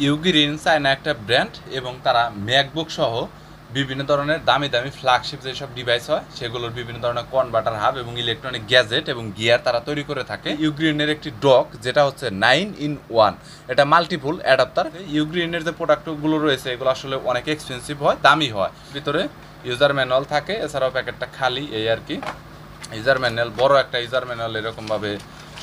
ইউগ্রিন China একটা brand এবং তারা ম্যাকবুক সহ বিভিন্ন ধরনের দামি দামি ফ্ল্যাগশিপ যেসব ডিভাইস হয়, সেগুলোর বিভিন্ন ধরনের কনভার্টার হাব এবং ইলেকট্রনিক গ্যাজেট এবং গিয়ার তারা তৈরি করে থাকে। ইউগ্রিনের একটি ডক যেটা হচ্ছে নাইন ইন ওয়ান এটা মাল্টিপুল অ্যাডাপ্টার ইউগ্রিনের যে প্রোডাক্টগুলো রয়েছে, এগুলো আসলে অনেক এক্সপেন্সিভ হয়, দামি হয়। ভিতরে ইউজার ম্যানুয়াল থাকে, এছাড়াও প্যাকেটটা খালি এই আর কি। ইউজার ম্যানুয়াল বড় একটা ইউজার ম্যানুয়াল এরকমভাবে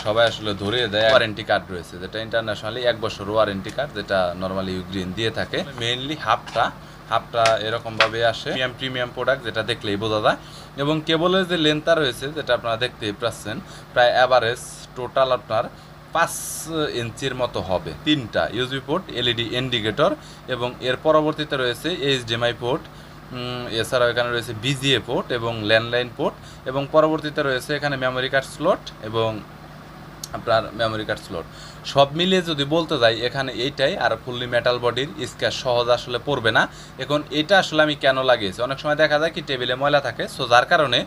সবাই আসলে ধরিয়ে দেয় ওয়ারেন্টি কার্ড রয়েছে, যেটা ইন্টারন্যাশনালি এক বছর ওয়ারেন্টি কার্ড যেটা নর্মালি ইউগ্রিন দিয়ে থাকে। মেইনলি হাফটা হাফটা এরকমভাবে আসে। প্রিমিয়াম প্রিমিয়াম প্রোডাক্ট যেটা দেখলেই বোঝা যায়। এবং কেবলের যে লেন্থটা রয়েছে, যেটা আপনারা দেখতেই পাচ্ছেন, প্রায় অ্যাভারেজ টোটাল আপনার পাঁচ ইঞ্চির মতো হবে। তিনটা ইউজবি পোর্ট এলইডি ইন্ডিকেটর এবং এর পরবর্তীতে রয়েছে এইচডিএমআই পোর্ট এছাড়াও এখানে রয়েছে বিজিএ পোর্ট এবং ল্যান্ডলাইন পোর্ট এবং পরবর্তীতে রয়েছে এখানে মেমোরি কার্ড স্লট এবং আপনার মেমোরি কার্ড স্লট সব মিলিয়ে যদি বলতে যাই, এখানে এইটাই আর ফুললি মেটাল বডির স্ক্যাচ সহজ আসলে পড়বে না। এখন এটা আসলে আমি কেন লাগিয়েছি? অনেক সময় দেখা যায় কি টেবিলে ময়লা থাকে সো যার কারণে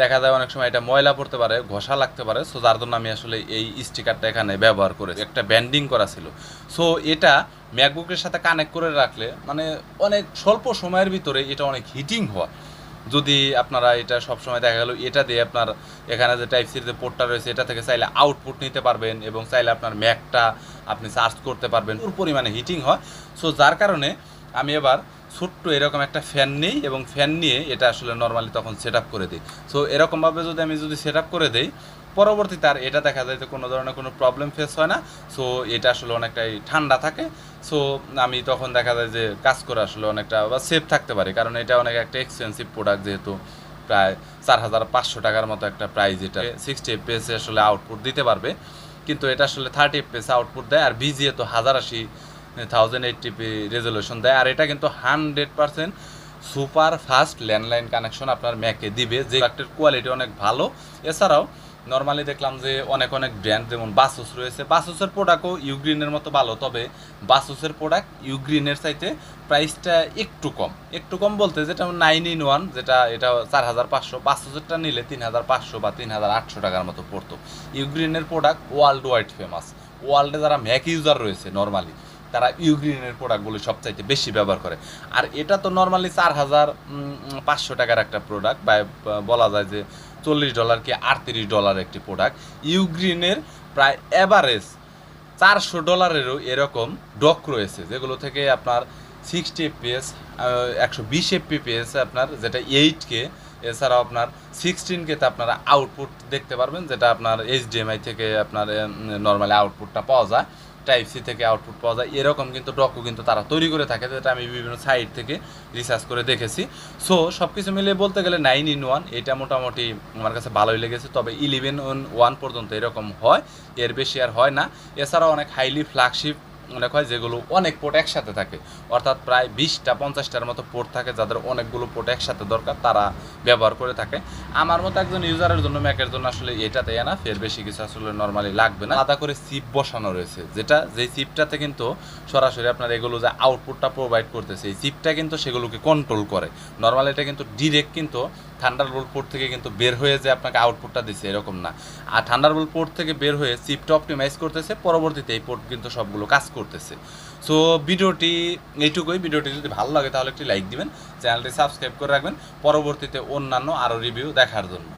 দেখা যায় অনেক সময় এটা ময়লা পড়তে পারে, ঘষা লাগতে পারে সো যার জন্য আমি আসলে এই স্টিকারটা এখানে ব্যবহার করে একটা ব্যান্ডিং করা ছিল। সো এটা ম্যাকবুকের সাথে কানেক্ট করে রাখলে মানে অনেক স্বল্প সময়ের ভিতরে এটা অনেক হিটিং হয় যদি আপনারা এটা সবসময় দেখা গেল, এটা দিয়ে আপনার এখানে যে টাইপ সির যে পোর্টটা রয়েছে, এটা থেকে চাইলে আউটপুট নিতে পারবেন এবং চাইলে আপনার ম্যাকটা আপনি চার্জ করতে পারবেন। ওর পরিমাণে হিটিং হয়। সো যার কারণে আমি এবার ছোট্ট এরকম একটা ফ্যান নিই এবং ফ্যান নিয়ে এটা আসলে নর্মালি তখন সেট করে দিই। সো এরকমভাবে যদি আমি যদি সেট করে দিই পরবর্তীতে আর এটা দেখা যায় যে কোনো ধরনের কোনো প্রবলেম ফেস হয় না। সো এটা আসলে অনেকটাই ঠান্ডা থাকে। সো আমি তখন দেখা যায় যে কাজ করে আসলে অনেকটা বা সেফ থাকতে পারি। কারণ এটা অনেক একটা এক্সপেন্সিভ প্রোডাক্ট যেহেতু প্রায় চার হাজার পাঁচশো টাকার মতো একটা প্রাইস এটা। সিক্সটি এফপিএসে আসলে আউটপুট দিতে পারবে। কিন্তু এটা আসলে থার্টি এফপিএস আউটপুট দেয় আর বিজিএ তো হাজার আশি থাউজেন্ড এইটটিপি রেজলিউশন দেয়। আর এটা কিন্তু hundred percent super fast landline connection আপনার ম্যাকে দিবে। যে প্রোডাক্টের কোয়ালিটি অনেক ভালো। এছাড়াও নর্মালি দেখলাম যে অনেক অনেক ব্র্যান্ড যেমন বাসুস রয়েছে। বাসুসের প্রোডাক্টও ইউগ্রিনের মতো ভালো, তবে বাসুসের প্রোডাক্ট ইউগ্রিনের চাইতে প্রাইসটা একটু কম। একটু কম বলতে যেটা নাইন ইন ওয়ান যেটা এটা চার হাজার পাঁচশো বাসুসেরটা নিলে তিন হাজার পাঁচশো বা তিন হাজার আটশো টাকার মতো পড়তো। ইউগ্রিনের প্রোডাক্ট ওয়ার্ল্ড ওয়াইড ফেমাস ওয়ার্ল্ডে যারা ম্যাক ইউজার রয়েছে নর্মালি তারা ইউগ্রিনের প্রোডাক্টগুলো সবচাইতে বেশি ব্যবহার করে। আর এটা তো নর্মালি চার হাজার পাঁচশো টাকার একটা প্রোডাক্ট বা, বলা যায় যে চল্লিশ ডলার কি আটত্রিশ ডলার একটি প্রোডাক্ট ইউগ্রিনের প্রায় অ্যাভারেজ চারশো ডলারেরও এরকম ডক রয়েছে, যেগুলো থেকে আপনার সিক্সটি এফপিএস একশো বিশ এফপিএস আপনার যেটা এইট কে এছাড়াও আপনার সিক্সটিন কেতে আপনারা আউটপুট দেখতে পারবেন, যেটা আপনার এইচডিএমআই থেকে আপনার নর্মালি আউটপুটটা পাওয়া যায়। টাইপ সি থেকে আউটপুট পাওয়া যায়। এরকম কিন্তু ডকু কিন্তু তারা তৈরি করে থাকে, যেটা আমি বিভিন্ন সাইট থেকে রিসার্চ করে দেখেছি। সো সব কিছু মিলিয়ে বলতে গেলে নাইন ইন ওয়ান এটা মোটামুটি আমার কাছে ভালোই লেগেছে। তবে ইলেভেন ওয়ান পর্যন্ত এরকম হয়, এর বেশি আর হয় না। এছাড়াও অনেক হাইলি ফ্ল্যাগশিপ অনেক হয় যেগুলো অনেক পোর্ট একসাথে থাকে। অর্থাৎ প্রায় বিশটা, পঞ্চাশটার মতো পোর্ট থাকে যাদের অনেকগুলো পোর্ট একসাথে দরকার, তারা ব্যবহার করে থাকে। আমার মতো একজন ইউজারের জন্য, ম্যাকের জন্য আসলে এটাতে না ফের বেশি কিছু আসলে নর্মালি লাগবে না। আলাদা করে সিপ বসানো রয়েছে, যেটা যেই সিপটাতে কিন্তু সরাসরি আপনার এগুলো যে আউটপুটটা প্রোভাইড করতেছে, এই সিপটা কিন্তু সেগুলোকে কন্ট্রোল করে। নর্মালি এটা কিন্তু ডিরেক্ট কিন্তু থান্ডারবোল্ট পোর্ট থেকে কিন্তু বের হয়ে যে আপনাকে আউটপুটটা দিচ্ছে এরকম না। আর থান্ডারবোল্ট পোর্ট থেকে বের হয়ে চিপটা অপটিমাইজ করতেছে, পরবর্তীতে এই পোর্ট কিন্তু সবগুলো কাজ করতেছে। সো ভিডিওটি এইটুকুই। ভিডিওটি যদি ভালো লাগে তাহলে একটি লাইক দিবেন চ্যানেলটি সাবস্ক্রাইব করে রাখবেন। পরবর্তীতে অন্যান্য আরও রিভিউ দেখার জন্য।